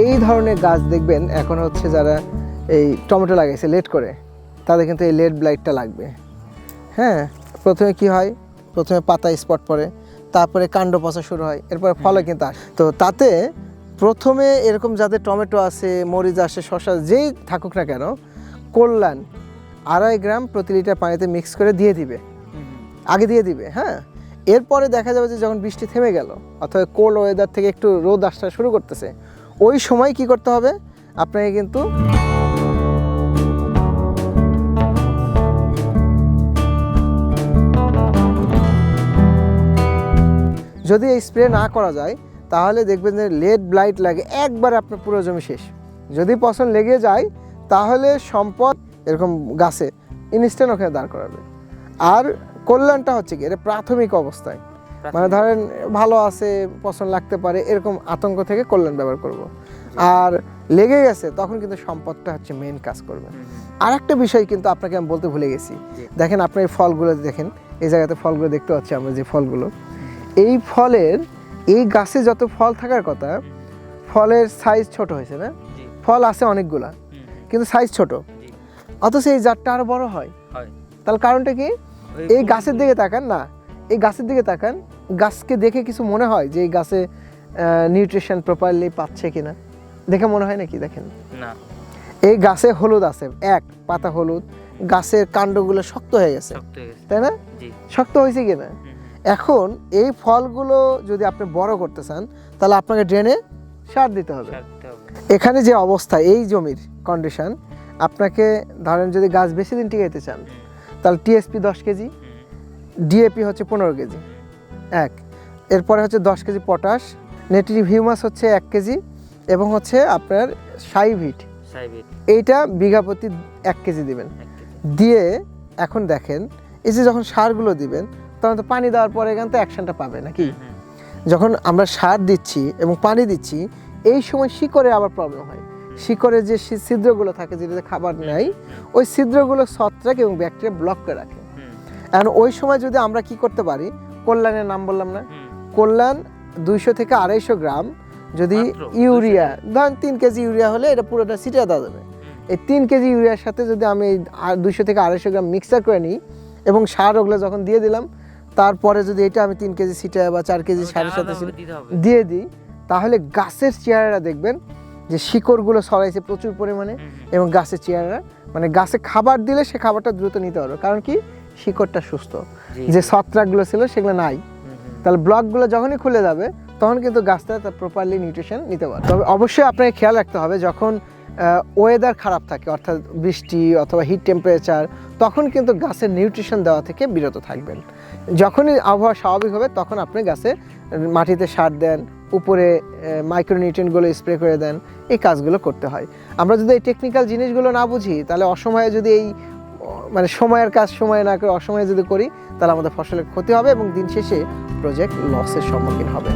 এই ধরনের গাছ দেখবেন এখন হচ্ছে যারা এই টমেটো লাগাইছে লেট করে তাদের কিন্তু এই লেট ব্লাইটটা লাগবে। হ্যাঁ প্রথমে কি হয়? প্রথমে পাতা স্পট পড়ে তারপরে কাণ্ড পচা শুরু হয় এরপরে ফলে কিন্তু আসে। তো তাতে প্রথমে এরকম যাদের টমেটো আছে মরিচ আসে শশা যেই থাকুক না কেন কল্যাণ আড়াই গ্রাম প্রতি লিটার পানিতে মিক্স করে দিয়ে দিবে। আগে দিয়ে দিবে হ্যাঁ? এরপরে দেখা যাবে যে যখন বৃষ্টি থেমে গেল অথবা কোল্ড ওয়েদার থেকে একটু রোদ আসা শুরু করতেছে ওই সময় কি করতে হবে? আপনাকে কিন্তু যদি এই স্প্রে না করা যায়, তাহলে দেখবেন যে লেড ব্লাইট লাগে, একবার আপনার পুরো জমি শেষ। যদি পছন্দ লেগে যায়, তাহলে সম্পদ এরকম গাছে ইনস্ট্যান্ট ওখানে দাঁড় করাবে। আর কল্যাণটা হচ্ছে কি, এটা প্রাথমিক অবস্থায়। মানে ধরেন ভালো আছে পছন্দ লাগতে পারে এরকম আতঙ্ক থেকে কল্যাণ ব্যবহার করব। আর লেগে গেছে তখন কিন্তু সম্পদটা হচ্ছে মেন কাজ করবে। আর একটা বিষয় কিন্তু আপনাকে আমি বলতে ভুলে গেছি। দেখেন আপনার এই ফলগুলো দেখেন এই জায়গাতে ফলগুলো দেখতে পাচ্ছি আমরা যে ফলগুলো। এই ফলের এই গাছে যত ফল থাকার কথা ফলের সাইজ ছোট হয়েছে না? ফল আছে অনেকগুলা কিন্তু সাইজ ছোট। অথচ এই জাতটা আরও বড় হয়। হয়। তাহলে কারণটা কি? এই গাছের দিকে তাকান না এই গাছের দিকে তাকান গাছকে দেখে কিছু মনে হয় যে এই গাছে নিউট্রিশন প্রপারলি পাচ্ছে কিনা? দেখে মনে হয় নাকি? দেখেন। না। এই গাছে হলুদ আছে। এক পাতা হলুদ। গাছের কাণ্ডগুলো শক্ত হয়ে গেছে। তাই না? শক্ত হয়েছে কিনা? এখন এই ফলগুলো যদি আপনি বড় করতে চান তাহলে আপনাকে ড্রেনে সার দিতে হবে। হবে। এখানে যে অবস্থা এই জমির কন্ডিশন আপনাকে ধরেন যদি গাছ বেশি দিন টিকাইতে চান তাহলে টিএসপি দশ কেজি ডিএপি হচ্ছে পনেরো কেজি। এক। এরপরে হচ্ছে দশ কেজি পটাশ নেট্রিভ হিউমাস হচ্ছে এক কেজি এবং হচ্ছে আপনার সাইভিট এইটা বিঘা প্রতি এক কেজি দিবেন। দিয়ে এখন দেখেন এই যে যখন সারগুলো দিবেন তখন তো পানি দেওয়ার পরে এখান তো অ্যাকশনটা পাবে নাকি? যখন আমরা সার দিচ্ছি এবং পানি দিচ্ছি এই সময় শিকড়ে আবার প্রবলেম হয়। শিকড়ে যে ছিদ্রগুলো থাকে যেটাতে খাবার নেয় ওই ছিদ্রগুলো ছত্রাক এবং ব্যাকটেরিয়া ব্লক করে রাখে। এখন ওই সময় যদি আমরা কি করতে পারি কল্যাণের নাম বললাম না। কল্যাণ দুইশো থেকে আড়াইশো গ্রাম। যদি ইউরিয়া ধরেন তিন কেজি ইউরিয়া হলে এটা পুরোটা ছিটিয়ে দেওয়া যাবে। এই তিন কেজি ইউরিয়ার সাথে যদি আমি দুইশো থেকে আড়াইশো গ্রাম মিক্সার করে নিই এবং সার ওগুলো যখন দিয়ে দিলাম তারপরে যদি এটা আমি তিন কেজি সিটায় বা চার কেজি সারের সাথে দিয়ে দিই তাহলে গাছের চেহারা দেখবেন যে শিকড়গুলো ছড়াইছে প্রচুর পরিমাণে এবং গাছের চেহারা মানে গাছে খাবার দিলে সে খাবারটা দ্রুত নিতে পারবে। কারণ কি? শিকড়টা সুস্থ। যে ছত্রাকগুলো ছিল সেগুলো নাই। তাহলে ব্লকগুলো যখনই খুলে যাবে তখন কিন্তু গাছটা তার প্রপারলি নিউট্রিশন নিতে পারবে। তবে অবশ্যই আপনাকে খেয়াল রাখতে হবে যখন ওয়েদার খারাপ থাকে অর্থাৎ বৃষ্টি অথবা হিট টেম্পারেচার তখন কিন্তু গাছের নিউট্রিশন দেওয়া থেকে বিরত থাকবেন। যখনই আবহাওয়া স্বাভাবিক হবে তখন আপনি গাছে মাটিতে সার দেন উপরে মাইক্রোনিউট্রিয়েন্টগুলো স্প্রে করে দেন এই কাজগুলো করতে হয়। আমরা যদি এই টেকনিক্যাল জিনিসগুলো না বুঝি তাহলে অসময়ে যদি এই মানে সময়ের কাজ সময় না করে অসময়ে যদি করি, তাহলে আমাদের ফসলের ক্ষতি হবে এবং দিন শেষে প্রজেক্ট লসের সম্মুখীন হবে।